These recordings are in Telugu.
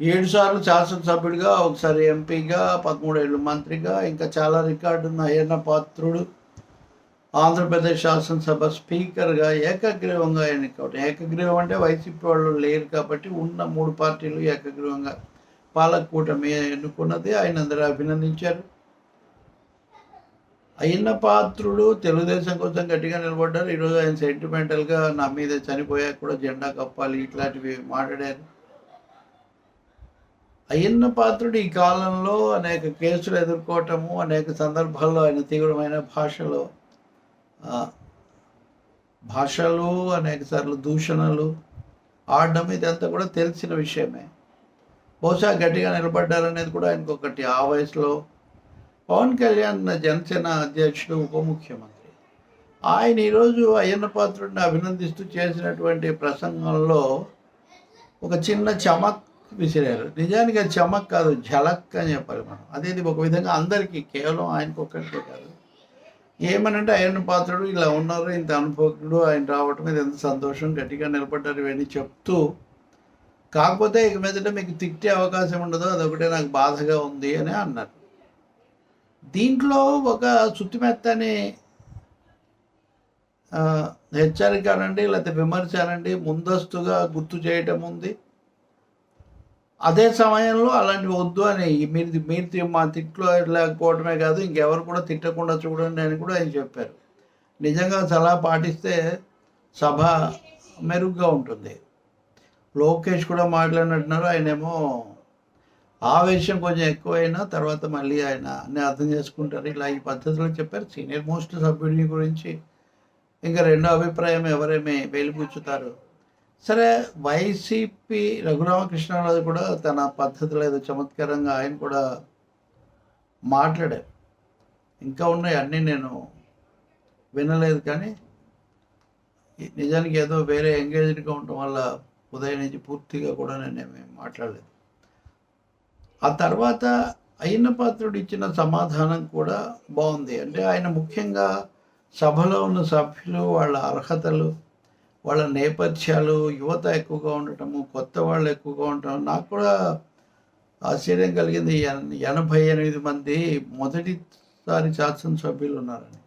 ఏడు సార్లు శాసనసభ్యుడిగా ఒకసారి ఎంపీగా పదమూడేళ్ళు మంత్రిగా ఇంకా చాలా రికార్డు ఉన్న అయ్యన్న పాత్రుడు ఆంధ్రప్రదేశ్ శాసనసభ స్పీకర్గా ఏకగ్రీవంగా ఎన్నికవడం ఏకగ్రీవం అంటే వైసీపీ వాళ్ళు లేరు కాబట్టి ఉన్న మూడు పార్టీలు ఏకగ్రీవంగా. పాలకూటమి ఎన్నుకున్నది ఆయన అందరూ అభినందించారు. అయిన పాత్రుడు తెలుగుదేశం కోసం గట్టిగా నిలబడ్డారు. ఈరోజు ఆయన సెంటిమెంటల్గా నా మీద చనిపోయాక కూడా జెండా కప్పాలి ఇట్లాంటివి మాట్లాడారు. అయ్యన్న పాత్రుడు ఈ కాలంలో అనేక కేసులు ఎదుర్కోవటము అనేక సందర్భాల్లో ఆయన తీవ్రమైన భాషలో భాషలు అనేక సార్లు దూషణలు ఆడడం ఇదంతా కూడా తెలిసిన విషయమే. బహుశా గట్టిగా నిలబడ్డారనేది కూడా ఆయనకు ఒకటి ఆ వయసులో పవన్ కళ్యాణ్ జనసేన అధ్యక్షుడు ఉప ముఖ్యమంత్రి. ఆయన ఈరోజు అయ్యన్న పాత్రుడిని అభినందిస్తూ చేసినటువంటి ప్రసంగంలో ఒక చిన్న చమక్ విసిరారు. నిజానికి అది చమక్ కాదు ఝలక్ అని చెప్పాలి మనం అదేది ఒక విధంగా అందరికీ కేవలం ఆయనకు ఒక్కరికే కాదు. ఏమనంటే ఆయన పాత్రుడు ఇలా ఉన్నారు ఇంత అనుభవజ్ఞుడు ఆయన రావటం మీద ఎంత సంతోషం గట్టిగా నిలబడ్డారు ఇవన్నీ చెప్తూ కాకపోతే ఇక మీదట మీకు తిట్టే అవకాశం ఉండదు అదొకటే నాకు బాధగా ఉంది అని అన్నారు. దీంట్లో ఒక శుద్ధిమెత్తని హెచ్చరిక అనండి లేకపోతే విమర్శ అనండి ముందస్తుగా గుర్తు చేయటం ఉంది. అదే సమయంలో అలాంటివి వద్దు అని మీరు మీరు మా తిట్లో లేకపోవడమే కాదు ఇంకెవరు కూడా తిట్టకుండా చూడండి అని కూడా ఆయన చెప్పారు. నిజంగా సలహా పాటిస్తే సభ మెరుగ్గా ఉంటుంది. లోకేష్ కూడా మాట్లాడినట్టున్నారు. ఆయనేమో ఆవేశం కొంచెం ఎక్కువైనా తర్వాత మళ్ళీ ఆయన అన్నీ అర్థం చేసుకుంటారు. ఇలా ఈ పద్ధతిలో చెప్పారు. సీనియర్ మోస్ట్ సభ్యుడిని గురించి ఇంకా రెండో అభిప్రాయం ఎవరేమి వెలిపుచ్చుతారు సరే వైసీపీ రఘురామకృష్ణరాజు కూడా తన పద్ధతిలో ఏదో చమత్కారంగా ఆయన కూడా మాట్లాడారు. ఇంకా ఉన్నాయి అన్నీ నేను వినలేదు కానీ నిజానికి ఏదో వేరే ఎంగేజ్డ్గా ఉండటం వల్ల ఉదయం నుంచి పూర్తిగా కూడా నేనేమి మాట్లాడలేదు. ఆ తర్వాత అయిన పాత్రుడు ఇచ్చిన సమాధానం కూడా బాగుంది. అంటే ఆయన ముఖ్యంగా సభలో ఉన్న సభ్యులు వాళ్ళ అర్హతలు వాళ్ళ నేపథ్యాలు యువత ఎక్కువగా ఉండటము కొత్త వాళ్ళు ఎక్కువగా ఉండటం నాకు కూడా ఆశ్చర్యం కలిగింది. ఎనభై ఎనిమిది మంది మొదటిసారి శాసనసభ్యులు ఉన్నారని.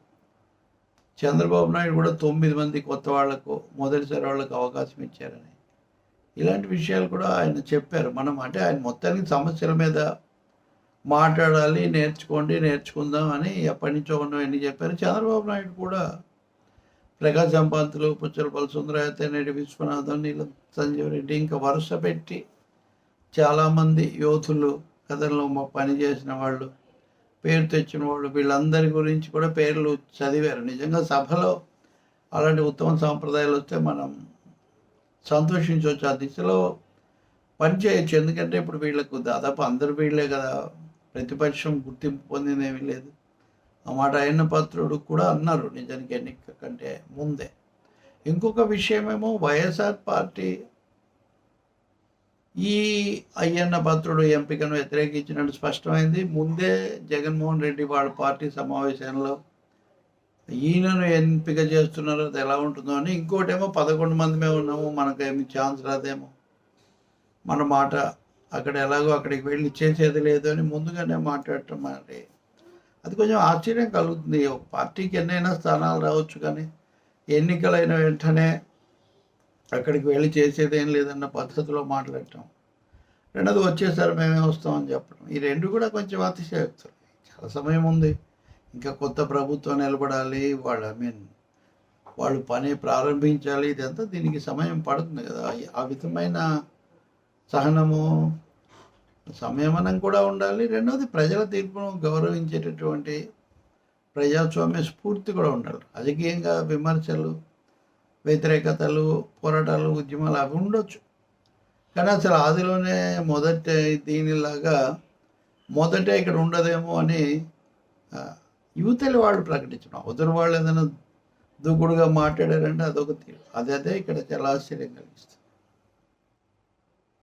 చంద్రబాబు నాయుడు కూడా తొమ్మిది మంది కొత్త వాళ్ళకు మొదటిసారి వాళ్ళకు అవకాశం ఇచ్చారని. ఇలాంటి విషయాలు కూడా ఆయన చెప్పారు. మనం అంటే ఆయన మొత్తానికి సమస్యల మీద మాట్లాడాలి నేర్చుకోండి నేర్చుకుందాం అని ఎప్పటి నుంచో ఉన్నవన్నీ చెప్పారు. చంద్రబాబు నాయుడు కూడా ప్రకాశ్ సంపాంతులు పుచ్చలపల్లి సుందరయ్య తెన్నేటి విశ్వనాథం నీలం సంజీవ్ రెడ్డి ఇంకా వరుస పెట్టి చాలామంది యోధులు కథల్లో మా పని చేసిన వాళ్ళు పేరు తెచ్చిన వాళ్ళు వీళ్ళందరి గురించి కూడా పేర్లు చదివారు. నిజంగా సభలో అలాంటి ఉత్తమ సాంప్రదాయాలు వస్తే మనం సంతోషించవచ్చు. ఆ దిశలో పని చేయొచ్చు. ఎందుకంటే ఇప్పుడు వీళ్ళకు దాదాపు అందరు వీళ్ళే కదా. ప్రతిపక్షం గుర్తింపు పొందిందేమీ లేదు. ఆ మాట అయిన పాత్రుడు కూడా అన్నారు నిజానికి ఎన్నిక కంటే ముందే. ఇంకొక విషయమేమో వైఎస్ఆర్ పార్టీ ఈ అయ్యన్న పాత్రుడు ఎంపికను వ్యతిరేకించినట్టు స్పష్టమైంది. ముందే జగన్మోహన్ రెడ్డి వాళ్ళ పార్టీ సమావేశంలో ఈయనను ఎంపిక చేస్తున్నారు. అది ఎలా ఉంటుందో అని ఇంకోటేమో పదకొండు మందిమే ఉన్నాము మనకేమి ఛాన్స్ రాదేమో. మన మాట అక్కడ ఎలాగో అక్కడికి వెళ్ళి చేసేది లేదు అని ముందుగానే మాట్లాడటం మరి అది కొంచెం ఆశ్చర్యం కలుగుతుంది. పార్టీకి ఎన్నైనా స్థానాలు రావచ్చు కానీ ఎన్నికలైన వెంటనే అక్కడికి వెళ్ళి చేసేదేం లేదన్న పద్ధతిలో మాట్లాడటం. రెండోది వచ్చేసారి మేమే వస్తామని చెప్పడం. ఈ రెండు కూడా కొంచెం అతిశయోక్తులు. చాలా సమయం ఉంది. ఇంకా కొత్త ప్రభుత్వం నిలబడాలి. వాళ్ళు ఐ మీన్ వాళ్ళు పని ప్రారంభించాలి. ఇదంతా దీనికి సమయం పడుతుంది కదా. ఆ విధమైన సహనము సంయమనం కూడా ఉండాలి. రెండవది ప్రజల తీర్పును గౌరవించేటటువంటి ప్రజాస్వామ్య స్ఫూర్తి కూడా ఉండాలి. రాజకీయంగా విమర్శలు వ్యతిరేకతలు పోరాటాలు ఉద్యమాలు అవి ఉండొచ్చు. కానీ అసలు ఆదిలోనే మొదట దీనిలాగా మొదటే ఇక్కడ ఉండదేమో అని ఆ, యువతలు వాళ్ళు ప్రకటించడం. అవతల వాళ్ళు ఏదైనా దూకుడుగా మాట్లాడారంటే అదొక తీరు. అదే అదే ఇక్కడ చాలా ఆశ్చర్యం కలిగిస్తుంది.